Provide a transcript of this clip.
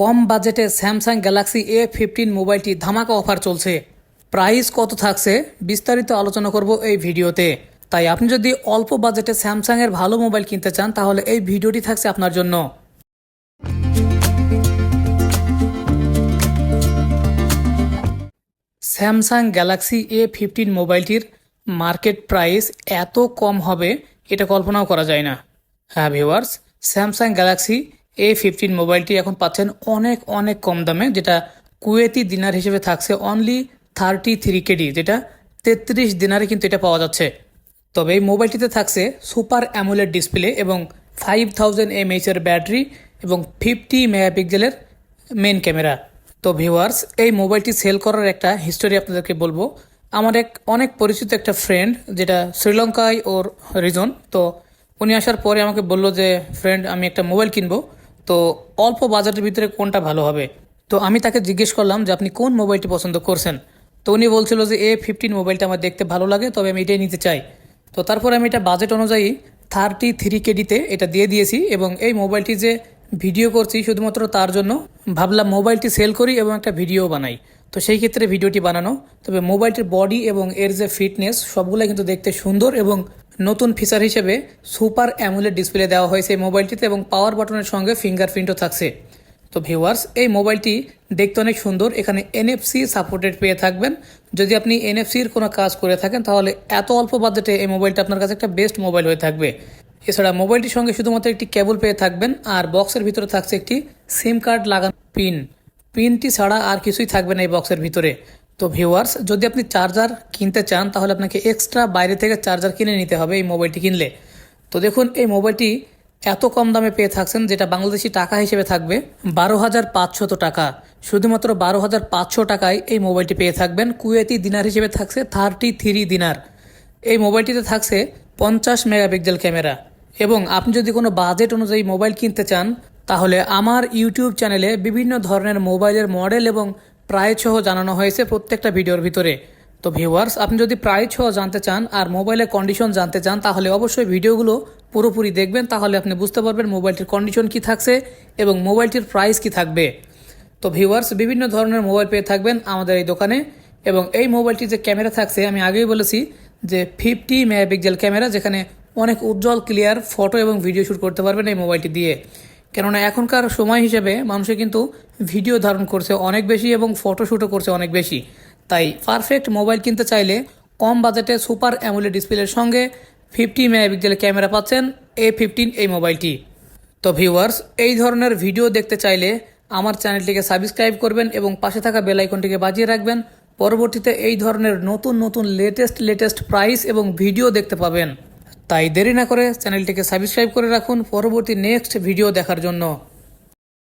কম বাজেটে Samsung Galaxy A fifteen মোবাইলটি ধামাকা অফার চলছে। প্রাইস কত থাকছে বিস্তারিত আলোচনা করব এই ভিডিওতে। তাই আপনি যদি অল্প বাজেটে স্যামসাংয়ের ভালো মোবাইল কিনতে চান, তাহলে এই ভিডিওটি থাকছে আপনার জন্য। স্যামসাং গ্যালাক্সি এ ফিফটিন মোবাইলটির মার্কেট প্রাইস এত কম হবে, এটা কল্পনাও করা যায় না। হ্যাঁ viewers, Samsung Galaxy A fifteen মোবাইলটি এখন পাচ্ছেন অনেক অনেক কম দামে, যেটা কুয়েতি দিনার হিসেবে থাকছে অনলি থার্টি থ্রি কেডি, যেটা তেত্রিশ দিনারে কিন্তু এটা পাওয়া যাচ্ছে। তবে এই মোবাইলটিতে থাকছে সুপার অ্যামুলেট ডিসপ্লে এবং ফাইভ থাউজেন্ড এমএইচের ব্যাটারি এবং ফিফটি মেগাপিক্সেলের মেন ক্যামেরা তো ভিউয়ার্স এই মোবাইলটি সেল করার একটা হিস্টোরি আপনাদেরকে বলব। আমার এক, অনেক পরিচিত একটা ফ্রেন্ড যেটা শ্রীলঙ্কায় ওর রিজন তো উনি আসার পরে আমাকে বলল যে ফ্রেন্ড আমি একটা মোবাইল কিনবো। তো অল্প বাজেটের ভিতরে কোনটা ভালো হবে? তো আমি তাকে জিজ্ঞেস করলাম যে, আপনি কোন মোবাইলটি পছন্দ করছেন? তো উনি বলছিল যে, এ ফিফটিন মোবাইলটা আমার দেখতে ভালো লাগে, তবে আমি এটাই নিতে চাই। তো তারপর আমি এটা বাজেট অনুযায়ী থার্টি থ্রি কেডিতে এটা দিয়ে দিয়েছি এবং এই মোবাইলটি যে ভিডিও করছি শুধুমাত্র তার জন্য, ভাবলাম মোবাইলটি সেল করি এবং একটা ভিডিও বানাই। তো সেই ক্ষেত্রে ভিডিওটি বানানো। তবে মোবাইলটির বডি এবং এর যে ফিটনেস সবগুলো কিন্তু দেখতে সুন্দর এবং নতুন ফিচার হিসেবে সুপার অ্যামুলেট ডিসপ্লে দেওয়া হয়েছে এই মোবাইলটিতে এবং পাওয়ার বাটনের সঙ্গে ফিঙ্গারপ্রিন্টও থাকছে। তো ভিউয়ার্স এই মোবাইলটি দেখতে অনেক সুন্দর। এখানে এনএফসি সাপোর্টেড পেয়ে থাকবেন। যদি আপনি এনএফসির কোনো কাজ করে থাকেন, তাহলে এত অল্প বাজেটে এই মোবাইলটা আপনার কাছে একটা বেস্ট মোবাইল হয়ে থাকবে। এছাড়া মোবাইলটির সঙ্গে শুধুমাত্র একটি কেবল পেয়ে থাকবেন আর বক্সের ভিতরে থাকছে একটি সিম কার্ড লাগানো পিন পিনটি ছাড়া আর কিছুই থাকবে না এই বক্সের ভিতরে। তো ভিউয়ার্স যদি আপনি চার্জার কিনতে চান, তাহলে আপনাকে এক্সট্রা বাইরে থেকে চার্জার কিনে নিতে হবে এই মোবাইলটি কিনলে। তো দেখুন, এই মোবাইলটি এত কম দামে পেয়ে থাকছেন, যেটা বাংলাদেশি টাকা হিসেবে থাকবে, বারো হাজার পাঁচশত টাকা। শুধুমাত্র বারো হাজার পাঁচশো টাকায় এই মোবাইলটি পেয়ে থাকবেন। কুয়েতি দিনার হিসেবে থাকছে থার্টি থ্রি দিনার। এই মোবাইলটিতে থাকছে পঞ্চাশ মেগাপিক্সেল ক্যামেরা। এবং আপনি যদি কোনো বাজেট অনুযায়ী মোবাইল কিনতে চান, তাহলে আমার ইউটিউব চ্যানেলে বিভিন্ন ধরনের মোবাইলের মডেল এবং প্রাইস সহ জানানো হয়েছে প্রত্যেকটা ভিডিওর ভিতরে। তো ভিউয়ার্স, আপনি যদি প্রাইস সহ জানতে চান আর মোবাইলের কন্ডিশন জানতে চান, তাহলে অবশ্যই ভিডিওগুলো পুরোপুরি দেখবেন, তাহলে আপনি বুঝতে পারবেন মোবাইলটির কন্ডিশন কি থাকছে এবং মোবাইলটির প্রাইস কি থাকবে। তো ভিউয়ার্স, বিভিন্ন ধরনের মোবাইল পেয়ে থাকবেন আমাদের এই দোকানে এবং এই মোবাইলটি যে ক্যামেরা থাকছে, আমি আগেই বলেছি যে ফিফটি মেগাপিক্সেল ক্যামেরা, যেখানে অনেক উজ্জ্বল, ক্লিয়ার ফটো এবং ভিডিও শ্যুট করতে পারবেন এই মোবাইলটি দিয়ে। কেননা এখনকার সময় হিসেবে মানুষে কিন্তু ভিডিও ধারণ করছে অনেক বেশি এবং ফটোশ্যুটও করছে অনেক বেশি। তাই পারফেক্ট মোবাইল কিনতে চাইলে কম বাজেটে সুপার অ্যামুলেট ডিসপ্লের সঙ্গে ফিফটি মেগাপিক্সেল ক্যামেরা পাচ্ছেন এ ফিফটিন এই মোবাইলটি তো ভিউয়ার্স এই ধরনের ভিডিও দেখতে চাইলে আমার চ্যানেলটিকে সাবস্ক্রাইব করবেন এবং পাশে থাকা বেল আইকনটিকে বাজিয়ে রাখবেন। পরবর্তীতে এই ধরনের নতুন নতুন লেটেস্ট লেটেস্ট প্রাইস এবং ভিডিও দেখতে পাবেন। তাই দেরি না করে চ্যানেলটিকে সাবস্ক্রাইব করে রাখুন। পরবর্তী নেক্সট ভিডিও দেখার জন্য।